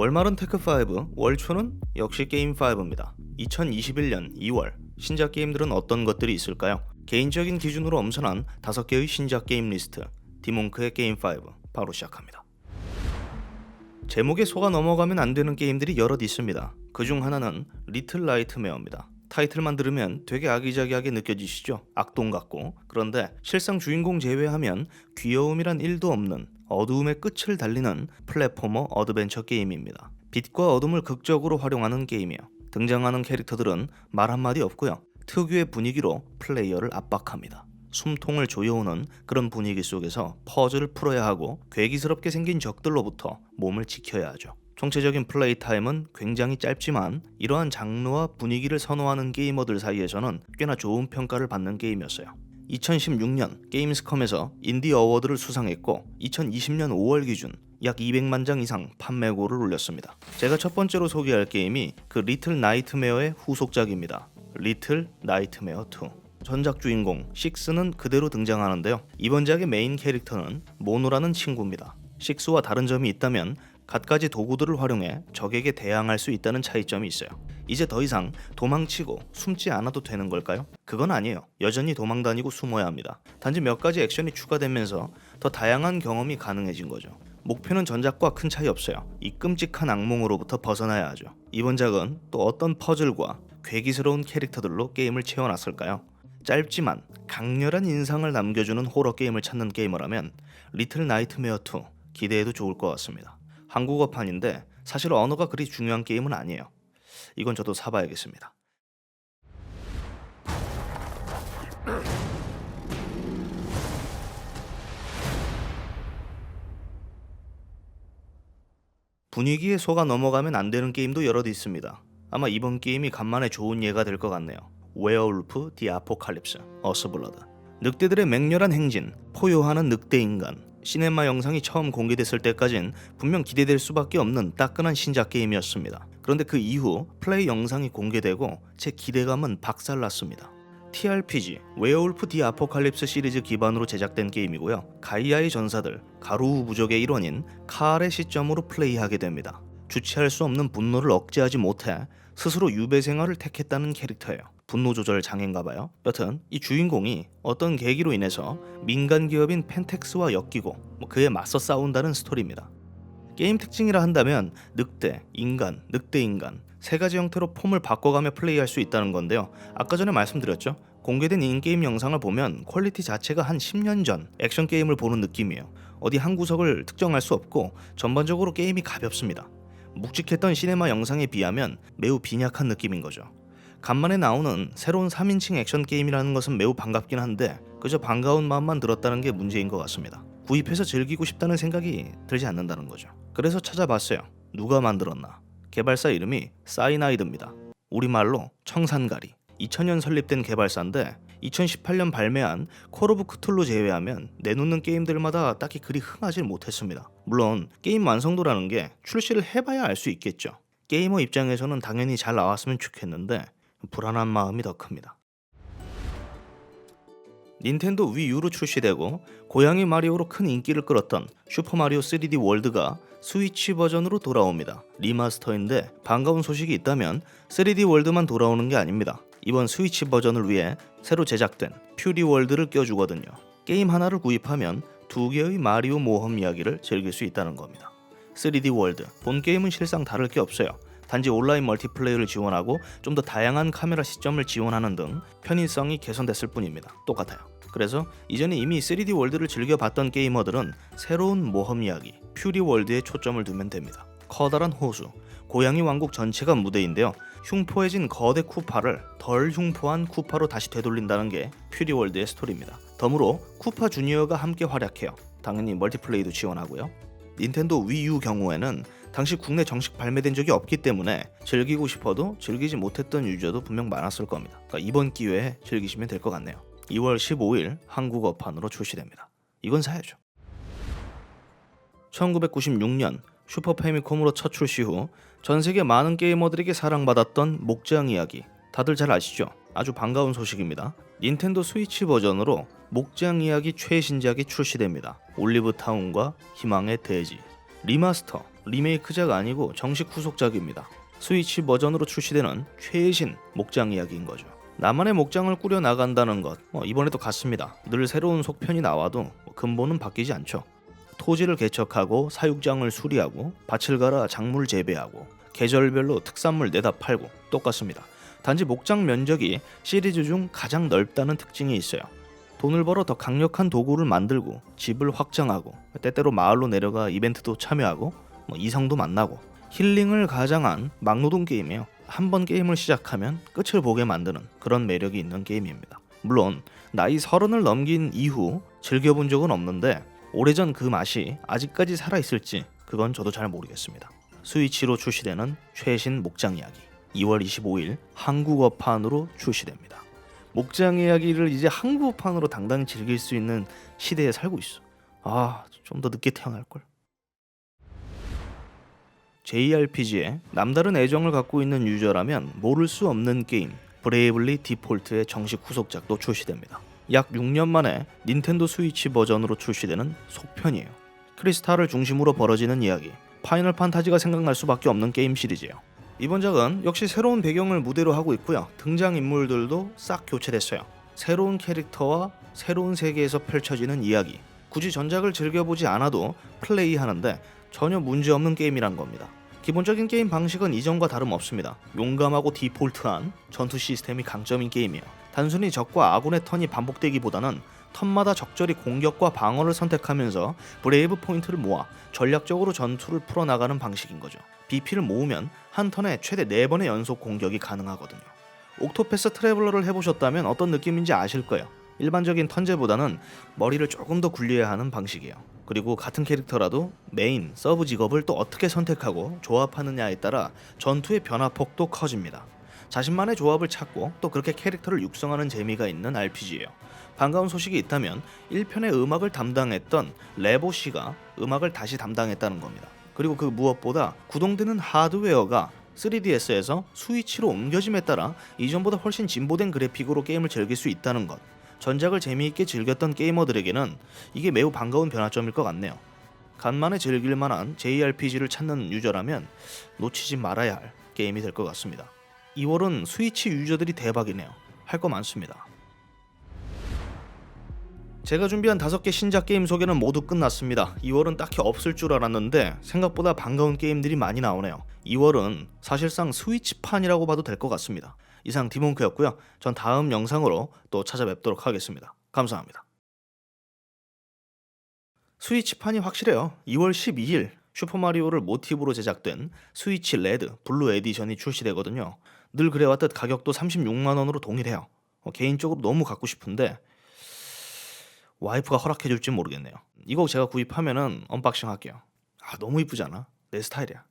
월말은 테크5, 월초는 역시 게임5입니다. 2021년 2월 신작 게임들은 어떤 것들이 있을까요? 개인적인 기준으로 엄선한 5개의 신작 게임 리스트 디몽크의 게임5 바로 시작합니다. 제목에 속아 넘어가면 안 되는 게임들이 여럿 있습니다. 그 중 하나는 리틀 라이트메어입니다. 타이틀만 들으면 되게 아기자기하게 느껴지시죠? 악동 같고 그런데 실상 주인공 제외하면 귀여움이란 1도 없는 어두움의 끝을 달리는 플랫포머 어드벤처 게임입니다. 빛과 어둠을 극적으로 활용하는 게임이요. 등장하는 캐릭터들은 말 한마디 없고요. 특유의 분위기로 플레이어를 압박합니다. 숨통을 조여오는 그런 분위기 속에서 퍼즐을 풀어야 하고 괴기스럽게 생긴 적들로부터 몸을 지켜야 하죠. 총체적인 플레이 타임은 굉장히 짧지만 이러한 장르와 분위기를 선호하는 게이머들 사이에서는 꽤나 좋은 평가를 받는 게임이었어요. 2016년 게임스컴에서 인디 어워드를 수상했고 2020년 5월 기준 약 200만 장 이상 판매고를 올렸습니다. 제가 첫 번째로 소개할 게임이 그 리틀 나이트메어의 후속작입니다. 리틀 나이트메어 2. 전작 주인공 식스는 그대로 등장하는데요. 이번 작의 메인 캐릭터는 모노라는 친구입니다. 식스와 다른 점이 있다면 갖가지 도구들을 활용해 적에게 대항할 수 있다는 차이점이 있어요. 이제 더 이상 도망치고 숨지 않아도 되는 걸까요? 그건 아니에요. 여전히 도망 다니고 숨어야 합니다. 단지 몇 가지 액션이 추가되면서 더 다양한 경험이 가능해진 거죠. 목표는 전작과 큰 차이 없어요. 이 끔찍한 악몽으로부터 벗어나야 하죠. 이번 작은 또 어떤 퍼즐과 괴기스러운 캐릭터들로 게임을 채워놨을까요? 짧지만 강렬한 인상을 남겨주는 호러 게임을 찾는 게이머라면 리틀 나이트메어 2 기대해도 좋을 것 같습니다. 한국어판인데 사실 언어가 그리 중요한 게임은 아니에요. 이건 저도 사봐야겠습니다. 분위기에 속아 넘어가면 안 되는 게임도 여럿 있습니다. 아마 이번 게임이 간만에 좋은 예가 될 것 같네요. 웨어울프 디 아포칼립스 어스블러드 늑대들의 맹렬한 행진, 포효하는 늑대 인간 시네마 영상이 처음 공개됐을 때까진 분명 기대될 수밖에 없는 따끈한 신작 게임이었습니다. 그런데 그 이후 플레이 영상이 공개되고 제 기대감은 박살났습니다. TRPG 웨어울프 디 아포칼립스 시리즈 기반으로 제작된 게임이고요. 가이아의 전사들 가루우 부족의 일원인 칼의 시점으로 플레이하게 됩니다. 주체할 수 없는 분노를 억제하지 못해 스스로 유배 생활을 택했다는 캐릭터예요. 분노 조절 장애인가 봐요. 여튼 이 주인공이 어떤 계기로 인해서 민간 기업인 펜텍스와 엮이고 뭐 그에 맞서 싸운다는 스토리입니다. 게임 특징이라 한다면 늑대, 인간, 늑대 인간 세 가지 형태로 폼을 바꿔가며 플레이할 수 있다는 건데요. 아까 전에 말씀드렸죠. 공개된 인게임 영상을 보면 퀄리티 자체가 한 10년 전 액션 게임을 보는 느낌이에요. 어디 한 구석을 특정할 수 없고 전반적으로 게임이 가볍습니다. 묵직했던 시네마 영상에 비하면 매우 빈약한 느낌인 거죠. 간만에 나오는 새로운 3인칭 액션 게임이라는 것은 매우 반갑긴 한데 그저 반가운 마음만 들었다는 게 문제인 것 같습니다. 구입해서 즐기고 싶다는 생각이 들지 않는다는 거죠. 그래서 찾아봤어요. 누가 만들었나? 개발사 이름이 사이나이드입니다. 우리말로 청산가리. 2000년 설립된 개발사인데 2018년 발매한 콜 오브 크툴루 제외하면 내놓는 게임들마다 딱히 그리 흥하질 못했습니다. 물론 게임 완성도라는 게 출시를 해봐야 알 수 있겠죠. 게이머 입장에서는 당연히 잘 나왔으면 좋겠는데 불안한 마음이 더 큽니다. 닌텐도 위유로 출시되고 고양이 마리오로 큰 인기를 끌었던 슈퍼마리오 3D 월드가 스위치 버전으로 돌아옵니다. 리마스터인데 반가운 소식이 있다면 3D 월드만 돌아오는 게 아닙니다. 이번 스위치 버전을 위해 새로 제작된 퓨리 월드를 껴주거든요. 게임 하나를 구입하면 두 개의 마리오 모험 이야기를 즐길 수 있다는 겁니다. 3D 월드 본 게임은 실상 다를 게 없어요. 단지 온라인 멀티플레이를 지원하고 좀 더 다양한 카메라 시점을 지원하는 등 편의성이 개선됐을 뿐입니다. 똑같아요. 그래서 이전에 이미 3D 월드를 즐겨봤던 게이머들은 새로운 모험 이야기 퓨리 월드에 초점을 두면 됩니다. 커다란 호수, 고양이 왕국 전체가 무대인데요. 흉포해진 거대 쿠파를 덜 흉포한 쿠파로 다시 되돌린다는 게 퓨리 월드의 스토리입니다. 덤으로 쿠파 주니어가 함께 활약해요. 당연히 멀티플레이도 지원하고요. 닌텐도 위유 경우에는 당시 국내 정식 발매된 적이 없기 때문에 즐기고 싶어도 즐기지 못했던 유저도 분명 많았을 겁니다. 그러니까 이번 기회에 즐기시면 될 것 같네요. 2월 15일 한국어판으로 출시됩니다. 이건 사야죠. 1996년 슈퍼 패미콤으로 첫 출시 후 전 세계 많은 게이머들에게 사랑받았던 목장 이야기 다들 잘 아시죠? 아주 반가운 소식입니다. 닌텐도 스위치 버전으로 목장 이야기 최신작이 출시됩니다. 올리브 타운과 희망의 대지 리마스터 리메이크작 아니고 정식 후속작입니다. 스위치 버전으로 출시되는 최신 목장 이야기인 거죠. 나만의 목장을 꾸려 나간다는 것 어, 이번에도 같습니다. 늘 새로운 속편이 나와도 뭐 근본은 바뀌지 않죠. 토지를 개척하고 사육장을 수리하고 밭을 갈아 작물 재배하고 계절별로 특산물 내다 팔고 똑같습니다. 단지 목장 면적이 시리즈 중 가장 넓다는 특징이 있어요. 돈을 벌어 더 강력한 도구를 만들고 집을 확장하고 때때로 마을로 내려가 이벤트도 참여하고 뭐 이성도 만나고 힐링을 가장한 막노동 게임이에요. 한 번 게임을 시작하면 끝을 보게 만드는 그런 매력이 있는 게임입니다. 물론 나이 서른을 넘긴 이후 즐겨본 적은 없는데 오래전 그 맛이 아직까지 살아 있을지 그건 저도 잘 모르겠습니다. 스위치로 출시되는 최신 목장 이야기 2월 25일 한국어판으로 출시됩니다. 목장 이야기를 이제 한국어판으로 당당히 즐길 수 있는 시대에 살고 있어. 아, 좀 더 늦게 태어날 걸. JRPG에 남다른 애정을 갖고 있는 유저라면 모를 수 없는 게임 브레이블리 디폴트의 정식 후속작도 출시됩니다. 약 6년 만에 닌텐도 스위치 버전으로 출시되는 속편이에요. 크리스탈을 중심으로 벌어지는 이야기, 파이널 판타지가 생각날 수밖에 없는 게임 시리즈예요. 이번 작은 역시 새로운 배경을 무대로 하고 있고요. 등장 인물들도 싹 교체됐어요. 새로운 캐릭터와 새로운 세계에서 펼쳐지는 이야기. 굳이 전작을 즐겨보지 않아도 플레이하는데 전혀 문제없는 게임이란 겁니다. 기본적인 게임 방식은 이전과 다름없습니다. 용감하고 디폴트한 전투 시스템이 강점인 게임이에요. 단순히 적과 아군의 턴이 반복되기보다는 턴마다 적절히 공격과 방어를 선택하면서 브레이브 포인트를 모아 전략적으로 전투를 풀어나가는 방식인 거죠. BP를 모으면 한 턴에 최대 4번의 연속 공격이 가능하거든요. 옥토패스 트래블러를 해보셨다면 어떤 느낌인지 아실 거예요. 일반적인 턴제보다는 머리를 조금 더 굴려야 하는 방식이에요. 그리고 같은 캐릭터라도 메인, 서브 직업을 또 어떻게 선택하고 조합하느냐에 따라 전투의 변화폭도 커집니다. 자신만의 조합을 찾고 또 그렇게 캐릭터를 육성하는 재미가 있는 RPG예요. 반가운 소식이 있다면 1편의 음악을 담당했던 레보 씨가 음악을 다시 담당했다는 겁니다. 그리고 그 무엇보다 구동되는 하드웨어가 3DS에서 스위치로 옮겨짐에 따라 이전보다 훨씬 진보된 그래픽으로 게임을 즐길 수 있다는 것. 전작을 재미있게 즐겼던 게이머들에게는 이게 매우 반가운 변화점일 것 같네요. 간만에 즐길 만한 JRPG를 찾는 유저라면 놓치지 말아야 할 게임이 될 것 같습니다. 2월은 스위치 유저들이 대박이네요. 할 거 많습니다. 제가 준비한 다섯 개 신작 게임 소개는 모두 끝났습니다. 2월은 딱히 없을 줄 알았는데 생각보다 반가운 게임들이 많이 나오네요. 2월은 사실상 스위치판이라고 봐도 될 것 같습니다. 이상 디몬크였고요. 전 다음 영상으로 또 찾아뵙도록 하겠습니다. 감사합니다. 스위치판이 확실해요. 2월 12일 슈퍼마리오를 모티브로 제작된 스위치 레드 블루 에디션이 출시되거든요. 늘 그래왔듯 가격도 36만 원으로 동일해요. 어, 개인적으로 너무 갖고 싶은데 와이프가 허락해줄지 모르겠네요. 이거 제가 구입하면은 언박싱 할게요. 아 너무 이쁘지 않아? 내 스타일이야.